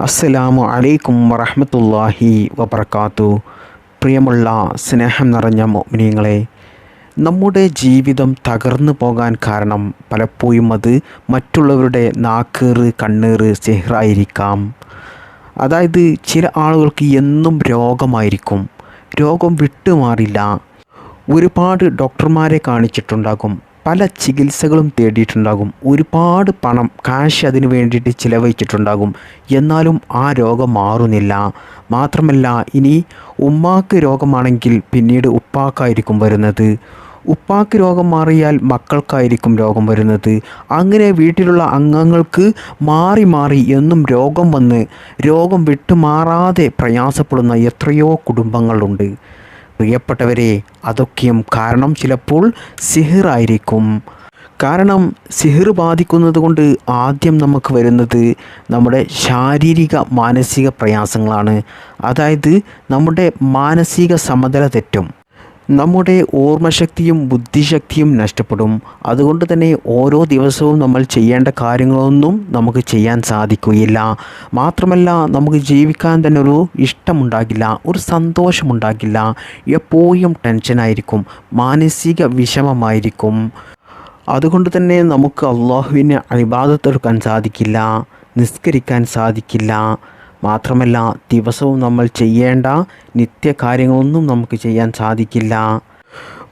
അസ്സലാമു അലൈക്കും വറഹമത്തല്ലാഹി വബർക്കാത്തു പ്രിയമുള്ള സ്നേഹം നിറഞ്ഞ മോമിനിയങ്ങളെ നമ്മുടെ ജീവിതം തകർന്നു പോകാൻ കാരണം പലപ്പോഴും അത് മറ്റുള്ളവരുടെ നാക്കേറ് കണ്ണേറ് സെഹ്റായിരിക്കാം. അതായത് ചില ആളുകൾക്ക് എന്നും രോഗമായിരിക്കും. രോഗം വിട്ടുമാറില്ല. ഒരുപാട് ഡോക്ടർമാരെ കാണിച്ചിട്ടുണ്ടാകും. പല ചികിത്സകളും തേടിയിട്ടുണ്ടാകും. ഒരുപാട് പണം കാശ് അതിനു വേണ്ടിയിട്ട് ചിലവഴിച്ചിട്ടുണ്ടാകും. എന്നാലും ആ രോഗം മാറുന്നില്ല. മാത്രമല്ല ഇനി ഉമ്മാക്ക് രോഗമാണെങ്കിൽ പിന്നീട് ഉപ്പാക്കായിരിക്കും വരുന്നത്. ഉപ്പാക്ക് രോഗം മാറിയാൽ മക്കൾക്കായിരിക്കും രോഗം വരുന്നത്. അങ്ങനെ വീട്ടിലുള്ള അംഗങ്ങൾക്ക് മാറി മാറി എന്നും രോഗം വന്ന് രോഗം വിട്ടുമാറാതെ പ്രയാസപ്പെടുന്ന എത്രയോ കുടുംബങ്ങളുണ്ട്. പ്രിയപ്പെട്ടവരെ അതൊക്കെയും കാരണം ചിലപ്പോൾ സിഹിറായിരിക്കും. കാരണം സിഹിർ ബാധിക്കുന്നത് കൊണ്ട് ആദ്യം നമുക്ക് വരുന്നത് നമ്മുടെ ശാരീരിക മാനസിക പ്രയാസങ്ങളാണ്. അതായത് നമ്മുടെ മാനസിക സമതല തെറ്റും. നമ്മുടെ ഓർമ്മശക്തിയും ബുദ്ധിശക്തിയും നഷ്ടപ്പെടും. അതുകൊണ്ട് തന്നെ ഓരോ ദിവസവും നമ്മൾ ചെയ്യേണ്ട കാര്യങ്ങളൊന്നും നമുക്ക് ചെയ്യാൻ സാധിക്കുകയില്ല. മാത്രമല്ല നമുക്ക് ജീവിക്കാൻ തന്നെ ഒരു ഇഷ്ടമുണ്ടാകില്ല ഒരു സന്തോഷമുണ്ടാകില്ല. എപ്പോഴും ടെൻഷനായിരിക്കും മാനസിക വിഷമമായിരിക്കും. അതുകൊണ്ട് തന്നെ നമുക്ക് അള്ളാഹുവിനെ അഭിബാധത്തെടുക്കാൻ സാധിക്കില്ല നിസ്കരിക്കാൻ സാധിക്കില്ല. മാത്രമല്ല ദിവസവും നമ്മൾ ചെയ്യേണ്ട നിത്യകാര്യങ്ങളൊന്നും നമുക്ക് ചെയ്യാൻ സാധിക്കില്ല.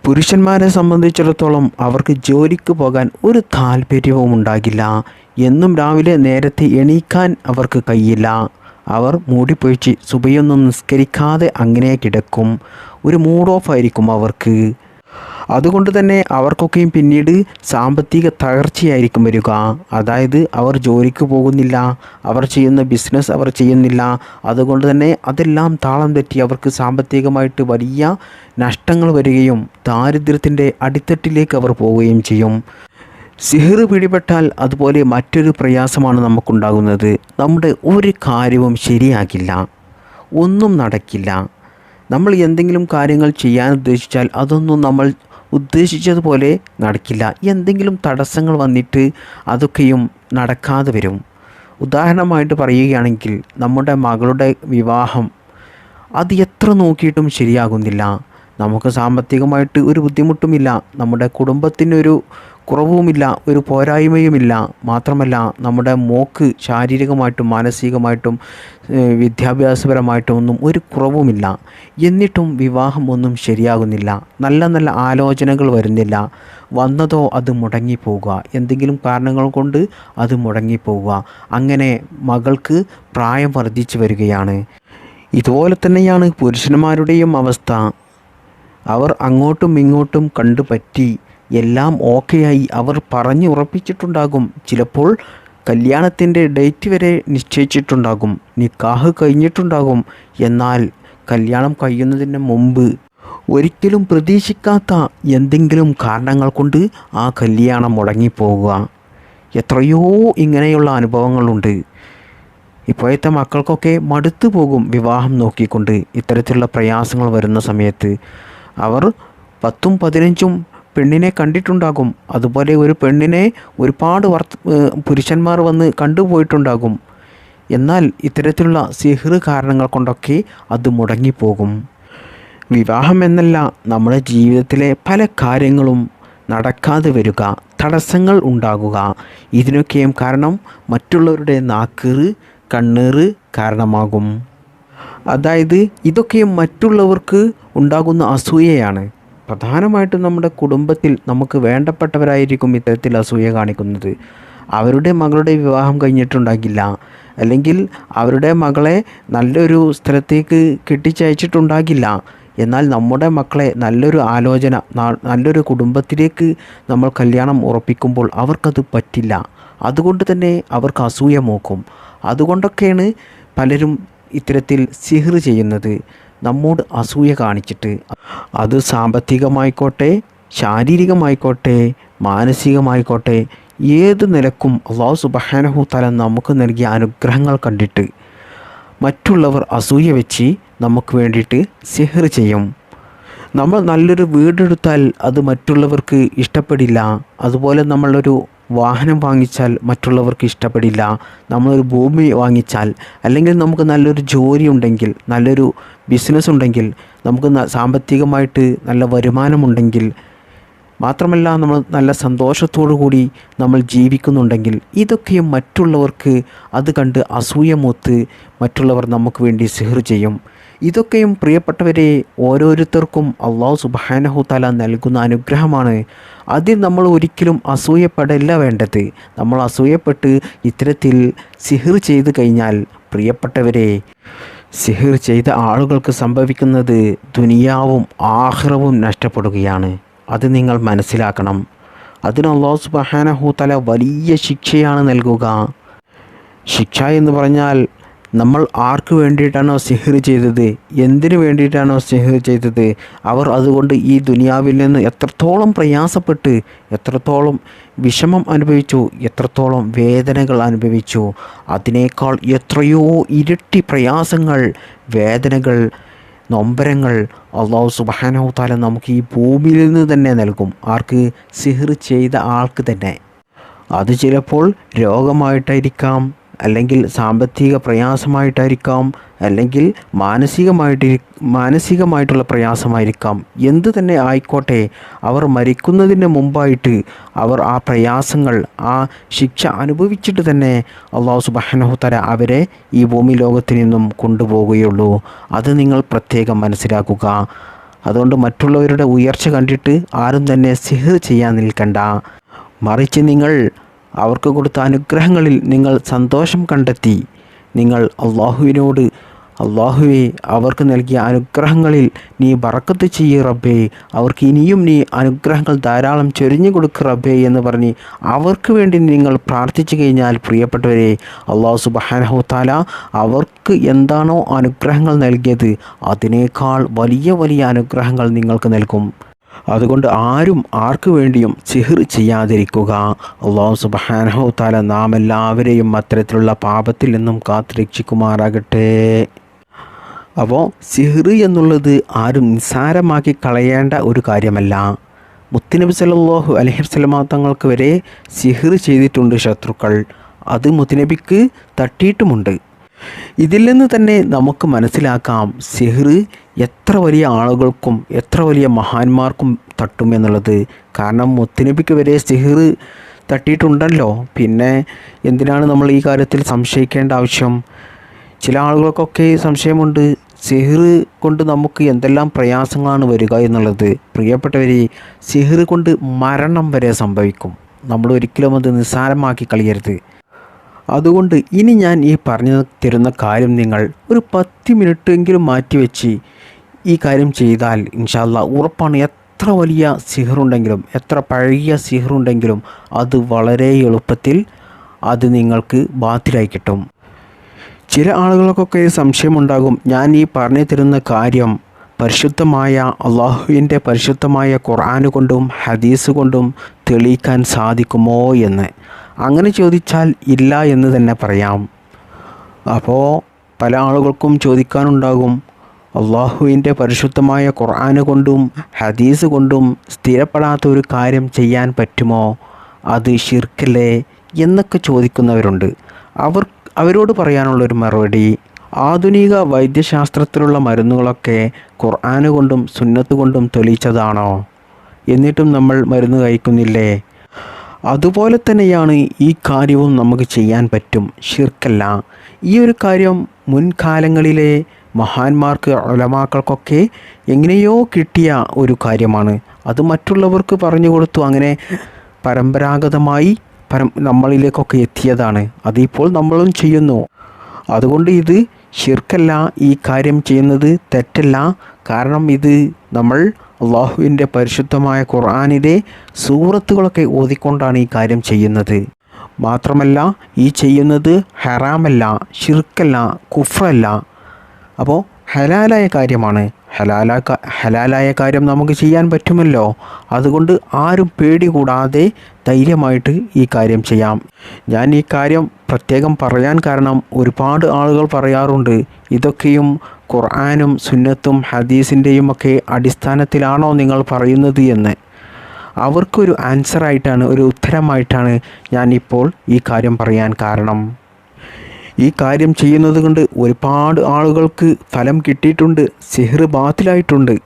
പുരുഷന്മാരെ സംബന്ധിച്ചിടത്തോളം അവർക്ക് ജോലിക്ക് പോകാൻ ഒരു താല്പര്യവും ഉണ്ടാകില്ല. എന്നും രാവിലെ നേരത്തെ എണീക്കാൻ അവർക്ക് കഴിയില്ല. അവർ മൂടിപ്പൊഴിച്ച് സുബയൊന്നും നിസ്കരിക്കാതെ അങ്ങനെ കിടക്കും. ഒരു മൂഡ് ഓഫ് ആയിരിക്കും അവർക്ക്. അതുകൊണ്ട് തന്നെ അവർക്കൊക്കെയും പിന്നീട് സാമ്പത്തിക തകർച്ചയായിരിക്കും വരിക. അതായത് അവർ ജോലിക്ക് പോകുന്നില്ല അവർ ചെയ്യുന്ന ബിസിനസ് അവർ ചെയ്യുന്നില്ല. അതുകൊണ്ട് തന്നെ അതെല്ലാം താളം തെറ്റി അവർക്ക് സാമ്പത്തികമായിട്ട് വലിയ നഷ്ടങ്ങൾ വരികയും ദാരിദ്ര്യത്തിന്റെ അടിത്തട്ടിലേക്ക് അവർ പോവുകയും ചെയ്യും. സിഹറ് പിടിപെട്ടാൽ അതുപോലെ മറ്റൊരു പ്രയാസമാണ് നമുക്കുണ്ടാകുന്നത്. നമ്മുടെ ഒരു കാര്യവും ശരിയാകില്ല. ഒന്നും നടക്കില്ല. നമ്മൾ എന്തെങ്കിലും കാര്യങ്ങൾ ചെയ്യാൻ ഉദ്ദേശിച്ചാൽ അതൊന്നും നമ്മൾ ഉദ്ദേശിച്ചതുപോലെ നടക്കില്ല. എന്തെങ്കിലും തടസ്സങ്ങൾ വന്നിട്ട് അതൊക്കെയും നടക്കാതെ വരും. ഉദാഹരണമായിട്ട് പറയുകയാണെങ്കിൽ നമ്മുടെ മകളുടെ വിവാഹം അത് എത്ര നോക്കിയിട്ടും ശരിയാകുന്നില്ല. നമുക്ക് സാമ്പത്തികമായിട്ട് ഒരു ബുദ്ധിമുട്ടുമില്ല. നമ്മുടെ കുടുംബത്തിനൊരു കുറവുമില്ല ഒരു പോരായ്മയുമില്ല. മാത്രമല്ല നമ്മുടെ മോക്ക് ശാരീരികമായിട്ടും മാനസികമായിട്ടും വിദ്യാഭ്യാസപരമായിട്ടും ഒന്നും ഒരു കുറവുമില്ല. എന്നിട്ടും വിവാഹം ഒന്നും ശരിയാകുന്നില്ല. നല്ല നല്ല ആലോചനകൾ വരുന്നില്ല. വന്നതോ അത് മുടങ്ങിപ്പോവുക എന്തെങ്കിലും കാരണങ്ങൾ കൊണ്ട് അത് മുടങ്ങിപ്പോവുക അങ്ങനെ മകൾക്ക് പ്രായം വർദ്ധിച്ചു വരികയാണ്. ഇതുപോലെ തന്നെയാണ് പുരുഷന്മാരുടെയും അവസ്ഥ. അവർ അങ്ങോട്ടും ഇങ്ങോട്ടും കണ്ടു പറ്റി എല്ലാം ഓക്കെയായി അവർ പറഞ്ഞു ഉറപ്പിച്ചിട്ടുണ്ടാകും ചിലപ്പോൾ കല്യാണത്തിന്റെ ഡേറ്റ് വരെ നിശ്ചയിച്ചിട്ടുണ്ടാകും. നിക്കാഹ് കഴിഞ്ഞിട്ടുണ്ടാകും. എന്നാൽ കല്യാണം കഴിയുന്നതിന് മുമ്പ് ഒരിക്കലും പ്രതീക്ഷിക്കാത്ത എന്തെങ്കിലും കാരണങ്ങൾ കൊണ്ട് ആ കല്യാണം മുടങ്ങിപ്പോവുക എത്രയോ ഇങ്ങനെയുള്ള അനുഭവങ്ങളുണ്ട്. ഇപ്പോഴത്തെ മക്കൾക്കൊക്കെ മടുത്തു പോകും വിവാഹം നോക്കിക്കൊണ്ട് ഇത്തരത്തിലുള്ള പ്രയാസങ്ങൾ വരുന്ന സമയത്ത്. അവർ പത്തും പതിനഞ്ചും പെണ്ണിനെ കണ്ടിട്ടുണ്ടാകും. അതുപോലെ ഒരു പെണ്ണിനെ ഒരുപാട് വർത്ത പുരുഷന്മാർ വന്ന് കണ്ടുപോയിട്ടുണ്ടാകും. എന്നാൽ ഇത്തരത്തിലുള്ള സിഹിർ കാരണങ്ങൾ കൊണ്ടൊക്കെ അത് മുടങ്ങിപ്പോകും. വിവാഹം എന്നല്ല നമ്മുടെ ജീവിതത്തിലെ പല കാര്യങ്ങളും നടക്കാതെ വരിക തടസ്സങ്ങൾ ഉണ്ടാകുക. ഇതിനൊക്കെയും കാരണം മറ്റുള്ളവരുടെ നാക്കേറ് കണ്ണേറ് കാരണമാകും. അതായത് ഇതൊക്കെയും മറ്റുള്ളവർക്ക് ഉണ്ടാകുന്ന അസൂയയാണ്. പ്രധാനമായിട്ടും നമ്മുടെ കുടുംബത്തിൽ നമുക്ക് വേണ്ടപ്പെട്ടവരായിരിക്കും ഇത്തരത്തിൽ അസൂയ കാണിക്കുന്നത്. അവരുടെ മകളുടെ വിവാഹം കഴിഞ്ഞിട്ടുണ്ടാകില്ല. അല്ലെങ്കിൽ അവരുടെ മകളെ നല്ലൊരു സ്ഥലത്തേക്ക് കെട്ടിച്ചയച്ചിട്ടുണ്ടാകില്ല. എന്നാൽ നമ്മുടെ മക്കളെ നല്ലൊരു ആലോചന നല്ലൊരു കുടുംബത്തിലേക്ക് നമ്മൾ കല്യാണം ഉറപ്പിക്കുമ്പോൾ അവർക്കത് പറ്റില്ല. അതുകൊണ്ട് തന്നെ അവർക്ക് അസൂയ മോക്കും. അതുകൊണ്ടൊക്കെയാണ് പലരും ഇത്തരത്തിൽ സിഹിർ ചെയ്യുന്നത്. നമ്മോട് അസൂയ കാണിച്ചിട്ട് അത് സാമ്പത്തികമായിക്കോട്ടെ ശാരീരികമായിക്കോട്ടെ മാനസികമായിക്കോട്ടെ ഏത് നിലക്കും അള്ളാഹു സുബഹാനഹു തല നമുക്ക് നൽകിയ അനുഗ്രഹങ്ങൾ കണ്ടിട്ട് മറ്റുള്ളവർ അസൂയ വെച്ച് നമുക്ക് വേണ്ടിയിട്ട് സിഹർ ചെയ്യും. നമ്മൾ നല്ലൊരു വീടെടുത്താൽ അത് മറ്റുള്ളവർക്ക് ഇഷ്ടപ്പെടില്ല. അതുപോലെ നമ്മളൊരു വാഹനം വാങ്ങിച്ചാൽ മറ്റുള്ളവർക്ക് ഇഷ്ടപ്പെടില്ല. നമ്മളൊരു ഭൂമി വാങ്ങിച്ചാൽ അല്ലെങ്കിൽ നമുക്ക് നല്ലൊരു ജോലി ഉണ്ടെങ്കിൽ നല്ലൊരു ബിസിനസ് ഉണ്ടെങ്കിൽ നമുക്ക് സാമ്പത്തികമായിട്ട് നല്ല വരുമാനമുണ്ടെങ്കിൽ മാത്രമല്ല നമ്മൾ നല്ല സന്തോഷത്തോടു കൂടി നമ്മൾ ജീവിക്കുന്നുണ്ടെങ്കിൽ ഇതൊക്കെയും മറ്റുള്ളവർക്ക് അത് കണ്ട് അസൂയമൊത്ത് മറ്റുള്ളവർ നമുക്ക് വേണ്ടി സിഹർ ചെയ്യും. ഇതൊക്കെയും പ്രിയപ്പെട്ടവരെ ഓരോരുത്തർക്കും അള്ളാഹു സുബാനഹു താല നൽകുന്ന അനുഗ്രഹമാണ്. അതിൽ നമ്മൾ ഒരിക്കലും അസൂയപ്പെടല്ല വേണ്ടത്. നമ്മൾ അസൂയപ്പെട്ട് ഇത്തരത്തിൽ സിഹിർ ചെയ്തു കഴിഞ്ഞാൽ പ്രിയപ്പെട്ടവരെ സിഹിർ ചെയ്ത ആളുകൾക്ക് സംഭവിക്കുന്നത് ദുനിയാവും ആഹ്റവും നഷ്ടപ്പെടുകയാണ്. അത് നിങ്ങൾ മനസ്സിലാക്കണം. അതിന് അള്ളാഹു സുബാനഹു തല വലിയ ശിക്ഷയാണ് നൽകുക. ശിക്ഷ എന്ന് പറഞ്ഞാൽ നമ്മൾ ആർക്ക് വേണ്ടിയിട്ടാണോ സിഹിർ ചെയ്തത്? എന്തിനു വേണ്ടിയിട്ടാണോ സിഹിർ ചെയ്തത്? അവർ അതുകൊണ്ട് ഈ ദുനിയാവിൽ നിന്ന് എത്രത്തോളം പ്രയാസപ്പെട്ട് എത്രത്തോളം വിഷമം അനുഭവിച്ചു എത്രത്തോളം വേദനകൾ അനുഭവിച്ചു. അതിനേക്കാൾ എത്രയോ ഇരട്ടി പ്രയാസങ്ങൾ വേദനകൾ നൊമ്പരങ്ങൾ അള്ളാഹു സുബാനഹു താല നമുക്ക് ഈ ഭൂമിയിൽ നിന്ന് തന്നെ നൽകും. ആർക്ക്? സിഹിർ ചെയ്ത ആൾക്ക് തന്നെ. അത് ചിലപ്പോൾ രോഗമായിട്ടായിരിക്കാം അല്ലെങ്കിൽ സാമ്പത്തിക പ്രയാസമായിട്ടായിരിക്കാം അല്ലെങ്കിൽ മാനസികമായിട്ട് മാനസികമായിട്ടുള്ള പ്രയാസമായിരിക്കാം. എന്ത് തന്നെ ആയിക്കോട്ടെ അവർ മരിക്കുന്നതിന് മുമ്പായിട്ട് അവർ ആ പ്രയാസങ്ങൾ ആ ശിക്ഷ അനുഭവിച്ചിട്ട് തന്നെ അള്ളാഹു സുബാനഹുത്തര അവരെ ഈ ഭൂമി ലോകത്തിൽ നിന്നും കൊണ്ടുപോവുകയുള്ളൂ. അത് നിങ്ങൾ പ്രത്യേകം മനസ്സിലാക്കുക. അതുകൊണ്ട് മറ്റുള്ളവരുടെ ഉയർച്ച കണ്ടിട്ട് ആരും തന്നെ സിഹ് ചെയ്യാൻ നിൽക്കണ്ട. മറിച്ച് നിങ്ങൾ അവർക്ക് കൊടുത്ത അനുഗ്രഹങ്ങളിൽ നിങ്ങൾ സന്തോഷം കണ്ടെത്തി. നിങ്ങൾ അള്ളാഹുവിനോട് അള്ളാഹുവെ അവർക്ക് നൽകിയ അനുഗ്രഹങ്ങളിൽ നീ ബറക്കത്ത് ചെയ്യ റബ്ബേ. അവർക്ക് ഇനിയും നീ അനുഗ്രഹങ്ങൾ ധാരാളം ചൊരിഞ്ഞു കൊടുക്കുക റബ്ബേ എന്ന് പറഞ്ഞ് അവർക്ക് വേണ്ടി നിങ്ങൾ പ്രാർത്ഥിച്ചു കഴിഞ്ഞാൽ പ്രിയപ്പെട്ടവരെ അള്ളാഹു സുബാനഹുത്താല അവർക്ക് എന്താണോ അനുഗ്രഹങ്ങൾ നൽകിയത് അതിനേക്കാൾ വലിയ വലിയ അനുഗ്രഹങ്ങൾ നിങ്ങൾക്ക് നൽകും. അതുകൊണ്ട് ആരും ആർക്കു വേണ്ടിയും സിഹിർ ചെയ്യാതിരിക്കുക. അള്ളാഹു സുബാനഹു താല നാം എല്ലാവരെയും അത്തരത്തിലുള്ള പാപത്തിൽ നിന്നും കാത്തുരക്ഷിക്കുമാറാകട്ടെ. അപ്പോൾ സിഹിർ എന്നുള്ളത് ആരും നിസ്സാരമാക്കി കളയേണ്ട ഒരു കാര്യമല്ല. മുത്തുനബി സല്ലാഹു അലഹിസ്ലമാ തങ്ങൾക്ക് വരെ സിഹിർ ചെയ്തിട്ടുണ്ട് ശത്രുക്കൾ. അത് മുത്തുനബിക്ക് തട്ടിയിട്ടുമുണ്ട്. ഇതിൽ നിന്ന് തന്നെ നമുക്ക് മനസ്സിലാക്കാം സിഹിർ എത്ര വലിയ ആളുകൾക്കും എത്ര വലിയ മഹാന്മാർക്കും തട്ടും എന്നുള്ളത്. കാരണം മുത്തുനബിക്ക് വരെ സിഹിർ തട്ടിയിട്ടുണ്ടല്ലോ. പിന്നെ എന്തിനാണ് നമ്മൾ ഈ കാര്യത്തിൽ സംശയിക്കേണ്ട ആവശ്യം? ചില ആളുകൾക്കൊക്കെ സംശയമുണ്ട്. സിഹിർ കൊണ്ട് നമുക്ക് എന്തെല്ലാം പ്രയാസങ്ങളാണ് വരിക എന്നുള്ളത്. പ്രിയപ്പെട്ടവരെ സിഹിർ കൊണ്ട് മരണം വരെ സംഭവിക്കും. നമ്മൾ ഒരിക്കലും അത് നിസ്സാരമാക്കി കളയരുത്. അതുകൊണ്ട് ഇനി ഞാൻ ഈ പറഞ്ഞു തരുന്ന കാര്യം നിങ്ങൾ ഒരു പത്ത് മിനിറ്റ് എങ്കിലും മാറ്റിവെച്ച് ഈ കാര്യം ചെയ്താൽ ഇൻഷാല്ല ഉറപ്പാണ് എത്ര വലിയ സിഹറുണ്ടെങ്കിലും എത്ര പഴകിയ സിഹറുണ്ടെങ്കിലും അത് വളരെ എളുപ്പത്തിൽ അത് നിങ്ങൾക്ക് ബാത്തിലായി കിട്ടും. ചില ആളുകൾക്കൊക്കെ സംശയമുണ്ടാകും ഞാൻ ഈ പറഞ്ഞു തരുന്ന കാര്യം പരിശുദ്ധമായ അള്ളാഹുവിന്റെ പരിശുദ്ധമായ ഖുർആൻ കൊണ്ടും ഹദീസ് കൊണ്ടും തെളിയിക്കാൻ സാധിക്കുമോ എന്ന്. അങ്ങനെ ചോദിച്ചാൽ ഇല്ല എന്ന് തന്നെ പറയാം. അപ്പോൾ പല ആളുകൾക്കും ചോദിക്കാനുണ്ടാകും അള്ളാഹുവിന്റെ പരിശുദ്ധമായ ഖുർആന് കൊണ്ടും ഹദീസ് കൊണ്ടും സ്ഥിരപ്പെടാത്ത ഒരു കാര്യം ചെയ്യാൻ പറ്റുമോ? അത് ഷിർക്കല്ലേ എന്നൊക്കെ ചോദിക്കുന്നവരുണ്ട്. അവർ അവരോട് പറയാനുള്ളൊരു മറുപടി ആധുനിക വൈദ്യശാസ്ത്രത്തിലുള്ള മരുന്നുകളൊക്കെ ഖുർആന് കൊണ്ടും സുന്നത്ത് കൊണ്ടും തെളിയിച്ചതാണോ? എന്നിട്ടും നമ്മൾ മരുന്ന് കഴിക്കുന്നില്ലേ? അതുപോലെ തന്നെയാണ് ഈ കാര്യവും നമുക്ക് ചെയ്യാൻ പറ്റും. ഷിർക്കല്ല ഈ ഒരു കാര്യം മുൻകാലങ്ങളിലെ മഹാന്മാർക്ക് ഒലമാക്കൾക്കൊക്കെ എങ്ങനെയോ കിട്ടിയ ഒരു കാര്യമാണ്. അത് മറ്റുള്ളവർക്ക് പറഞ്ഞു കൊടുത്തു. അങ്ങനെ പരമ്പരാഗതമായി പരം നമ്മളിലേക്കൊക്കെ എത്തിയതാണ്. അതിപ്പോൾ നമ്മളും ചെയ്യുന്നു. അതുകൊണ്ട് ഇത് ശിർക്കല്ല ഈ കാര്യം ചെയ്യുന്നത് തെറ്റല്ല. കാരണം ഇത് നമ്മൾ അള്ളാഹുവിന്റെ പരിശുദ്ധമായ ഖുർആാനിലെ സൂറത്തുകളൊക്കെ ഓതിക്കൊണ്ടാണ് ഈ കാര്യം ചെയ്യുന്നത്. മാത്രമല്ല ഈ ചെയ്യുന്നത് ഹറാമല്ല ഷിർക്കല്ല കുഫ്രല്ല. അപ്പോൾ ഹലാലായ കാര്യമാണ്. ഹലാല ഹലാലായ കാര്യം നമുക്ക് ചെയ്യാൻ പറ്റുമല്ലോ. അതുകൊണ്ട് ആരും പേടി കൂടാതെ ധൈര്യമായിട്ട് ഈ കാര്യം ചെയ്യാം. ഞാൻ ഈ കാര്യം പ്രത്യേകം പറയാൻ കാരണം ഒരുപാട് ആളുകൾ പറയാറുണ്ട്. ഇതൊക്കെയും ഖുർആാനും സുന്നത്തും ഹദീസിന്റെയും ഒക്കെ അടിസ്ഥാനത്തിലാണോ നിങ്ങൾ പറയുന്നത് എന്ന്? അവർക്കൊരു ആൻസറായിട്ടാണ് ഒരു ഉത്തരമായിട്ടാണ് ഞാനിപ്പോൾ ഈ കാര്യം പറയാൻ കാരണം. ഈ കാര്യം ചെയ്യുന്നത് കൊണ്ട് ഒരുപാട് ആളുകൾക്ക് ഫലം കിട്ടിയിട്ടുണ്ട് സിഹർ ബാത്തിലായിട്ടുണ്ട്.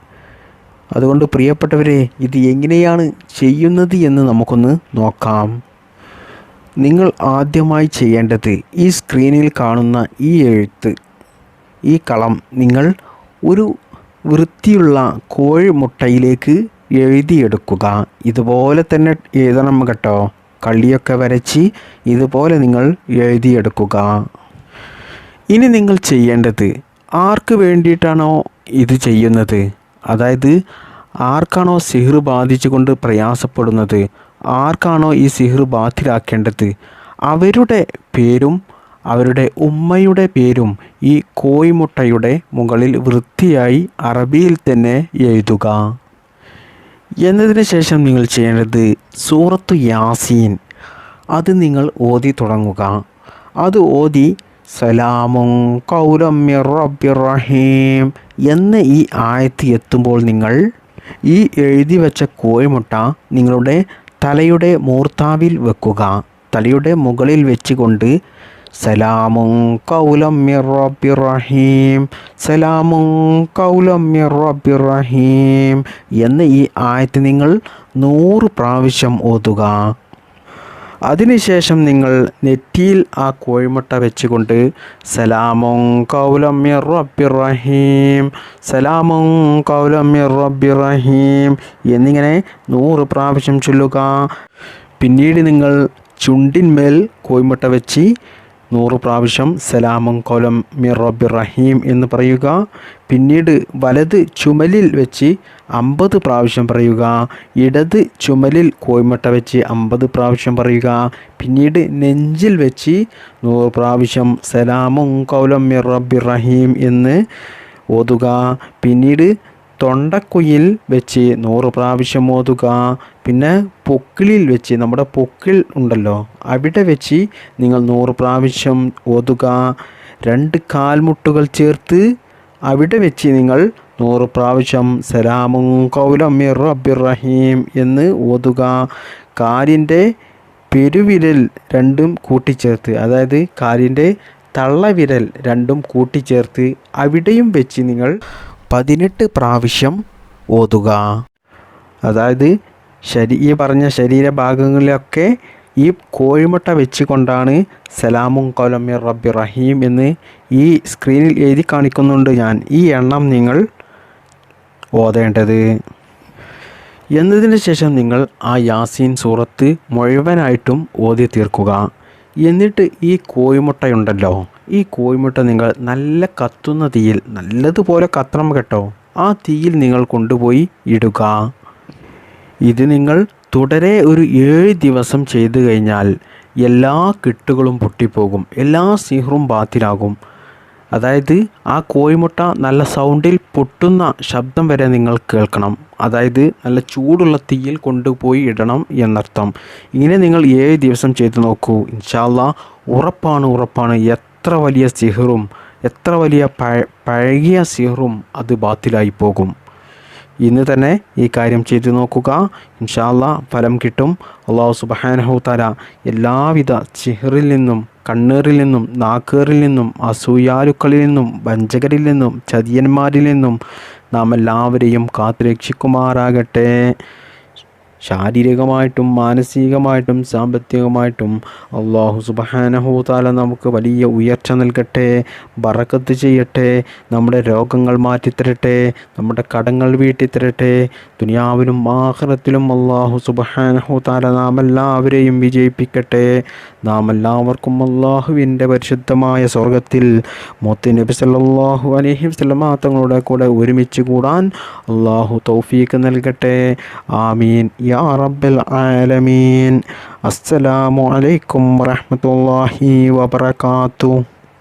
അതുകൊണ്ട് പ്രിയപ്പെട്ടവരെ ഇത് എങ്ങനെയാണ് ചെയ്യുന്നത് എന്ന് നമുക്കൊന്ന് നോക്കാം. നിങ്ങൾ ആദ്യമായി ചെയ്യേണ്ടത് ഈ സ്ക്രീനിൽ കാണുന്ന ഈ എഴുത്ത്. ഈ കളം നിങ്ങൾ ഒരു വൃത്തിയുള്ള കോഴിമുട്ടയിലേക്ക് എഴുതിയെടുക്കുക. ഇതുപോലെ തന്നെ എഴുതണം കേട്ടോ. കള്ളിയൊക്കെ വരച്ച് ഇതുപോലെ നിങ്ങൾ എഴുതിയെടുക്കുക. ഇനി നിങ്ങൾ ചെയ്യേണ്ടത് ആർക്ക് വേണ്ടിയിട്ടാണോ ഇത് ചെയ്യുന്നത്? അതായത് ആർക്കാണോ സിഹിർ ബാധിച്ചുകൊണ്ട് പ്രയാസപ്പെടുന്നത്? ആർക്കാണോ ഈ സിഹിർ ബാധിലാക്കേണ്ടത് അവരുടെ പേരും അവരുടെ ഉമ്മയുടെ പേരും ഈ കോയിമുട്ടയുടെ മുകളിൽ വൃത്തിയായി അറബിയിൽ തന്നെ എഴുതുക. എന്നതിന് ശേഷം നിങ്ങൾ ചെയ്യേണ്ടത് സൂറത്തു യാസീൻ. അത് നിങ്ങൾ ഓതി തുടങ്ങുക. അത് ഓതി സലാമും കൗലം റഹീം എന്ന ഈ ആയത്ത് എത്തുമ്പോൾ നിങ്ങൾ ഈ എഴുതി വെച്ച കോഴിമുട്ട നിങ്ങളുടെ തലയുടെ മൂർത്താവിൽ വെക്കുക. തലയുടെ മുകളിൽ വെച്ചുകൊണ്ട് സലാമും കൗലം റഹീം. സലാമും കൗലം റഹീം. എന്ന ഈ ആയത്ത് നിങ്ങൾ നൂറ് പ്രാവശ്യം ഓതുക. അതിനുശേഷം നിങ്ങൾ നെറ്റിയിൽ ആ കോഴിമുട്ട വെച്ചുകൊണ്ട് സലാമും കൗലം റഹീം. സലാമും കൗലം റഹീം എന്നിങ്ങനെ നൂറ് പ്രാവശ്യം ചൊല്ലുക. പിന്നീട് നിങ്ങൾ ചുണ്ടിന്മേൽ കോഴിമുട്ട വെച്ച് നൂറ് പ്രാവശ്യം സലാമും കൊലം മിർ റബ്ബി റഹീം എന്ന് പറയുക. പിന്നീട് വലത് ചുമലിൽ വെച്ച് അമ്പത് പ്രാവശ്യം പറയുക. ഇടത് ചുമലിൽ കോയ്മട്ട വെച്ച് അമ്പത് പ്രാവശ്യം പറയുക. പിന്നീട് നെഞ്ചിൽ വെച്ച് നൂറ് പ്രാവശ്യം സലാമും കൗലം മിർ റബ്ബി റഹീം എന്ന് ഓതുക. പിന്നീട് തൊണ്ടക്കുയിൽ വെച്ച് നൂറ് പ്രാവശ്യം ഓതുക. പിന്നെ പൊക്കിളിൽ വെച്ച് നമ്മുടെ പൊക്കിൾ ഉണ്ടല്ലോ അവിടെ വെച്ച് നിങ്ങൾ നൂറ് പ്രാവശ്യം ഓതുക. രണ്ട് കാൽമുട്ടുകൾ ചേർത്ത് അവിടെ വെച്ച് നിങ്ങൾ നൂറ് പ്രാവശ്യം സലാമും കൗലം റഹീം എന്ന് ഓതുക. കാലിന്റെ പെരുവിരൽ രണ്ടും കൂട്ടിച്ചേർത്ത് അതായത് കാലിന്റെ തള്ളവിരൽ രണ്ടും കൂട്ടിച്ചേർത്ത് അവിടെയും വെച്ച് നിങ്ങൾ പതിനെട്ട് പ്രാവശ്യം ഓതുക. അതായത് ശരീ ഈ പറഞ്ഞ ശരീരഭാഗങ്ങളിലൊക്കെ ഈ കോഴിമുട്ട വെച്ചുകൊണ്ടാണ് സലാമും കൊലമിർ റബ്ബി റഹീം എന്ന് ഈ സ്ക്രീനിൽ എഴുതി കാണിക്കുന്നുണ്ട് ഞാൻ. ഈ എണ്ണം നിങ്ങൾ ഓതേണ്ടത്. എന്നതിന് ശേഷം നിങ്ങൾ ആ യാസീൻ സൂറത്ത് മുഴുവനായിട്ടും ഓതി തീർക്കുക എന്നിട്ട് ഈ കോഴിമുട്ടയുണ്ടല്ലോ. ഈ കോഴിമുട്ട നിങ്ങൾ നല്ല കത്തുന്ന തീയിൽ നല്ലതുപോലെ കത്തണം കേട്ടോ. ആ തീയിൽ നിങ്ങൾ കൊണ്ടുപോയി ഇടുക. ഇത് നിങ്ങൾ തുടരെ ഒരു ഏഴ് ദിവസം ചെയ്തു കഴിഞ്ഞാൽ എല്ലാ കിട്ടുകളും പൊട്ടിപ്പോകും എല്ലാ സിഹറും ബാത്തിലാകും. അതായത് ആ കോഴിമുട്ട നല്ല സൗണ്ടിൽ പൊട്ടുന്ന ശബ്ദം വരെ നിങ്ങൾ കേൾക്കണം. അതായത് നല്ല ചൂടുള്ള തീയിൽ കൊണ്ടുപോയി ഇടണം എന്നർത്ഥം. ഇങ്ങനെ നിങ്ങൾ ഏഴ് ദിവസം ചെയ്തു നോക്കൂ. ഇൻഷാല്ല ഉറപ്പാണ് ഉറപ്പാണ്. എത്ര വലിയ സിഹറും എത്ര വലിയ പഴകിയ സിഹറും അത് ബാത്തിലായി പോകും. ഇന്ന് തന്നെ ഈ കാര്യം ചെയ്തു നോക്കുക. ഇൻഷാല്ല ഫലം കിട്ടും. അള്ളാഹു സുബഹാനഹു തല എല്ലാവിധ ചിഹറിൽ നിന്നും കണ്ണേറിൽ നിന്നും നാക്കേറിൽ നിന്നും അസൂയാലുക്കളിൽ നിന്നും വഞ്ചകരിൽ നിന്നും ചതിയന്മാരിൽ നിന്നും നാം എല്ലാവരെയും കാത്തുരക്ഷിക്കുമാറാകട്ടെ. ശാരീരികമായിട്ടും മാനസികമായിട്ടും സാമ്പത്തികമായിട്ടും അള്ളാഹു സുബഹാനഹൂതാല നമുക്ക് വലിയ ഉയർച്ച നൽകട്ടെ ബറക്കത്ത് ചെയ്യട്ടെ നമ്മുടെ രോഗങ്ങൾ മാറ്റിത്തരട്ടെ നമ്മുടെ കടങ്ങൾ വീട്ടിത്തരട്ടെ. ദുനിയാവിലും ആഹ്റത്തിലും അള്ളാഹു സുബഹാനഹൂതാല നാം എല്ലാവരെയും വിജയിപ്പിക്കട്ടെ. നാം എല്ലാവർക്കും അള്ളാഹുവിന്റെ പരിശുദ്ധമായ സ്വർഗത്തിൽ മുത്ത് നബി സല്ലാഹു അലഹി വസ്ലമാ തങ്ങളുടെ കൂടെ ഒരുമിച്ച് കൂടാൻ അള്ളാഹു തൗഫീക്ക് നൽകട്ടെ. ആമീൻ. യാ റബ്ബൽ ആലമീൻ. അസ്സലാമു അലൈക്കും വറഹ്മത്തുള്ളാഹി വബറകാതുഹു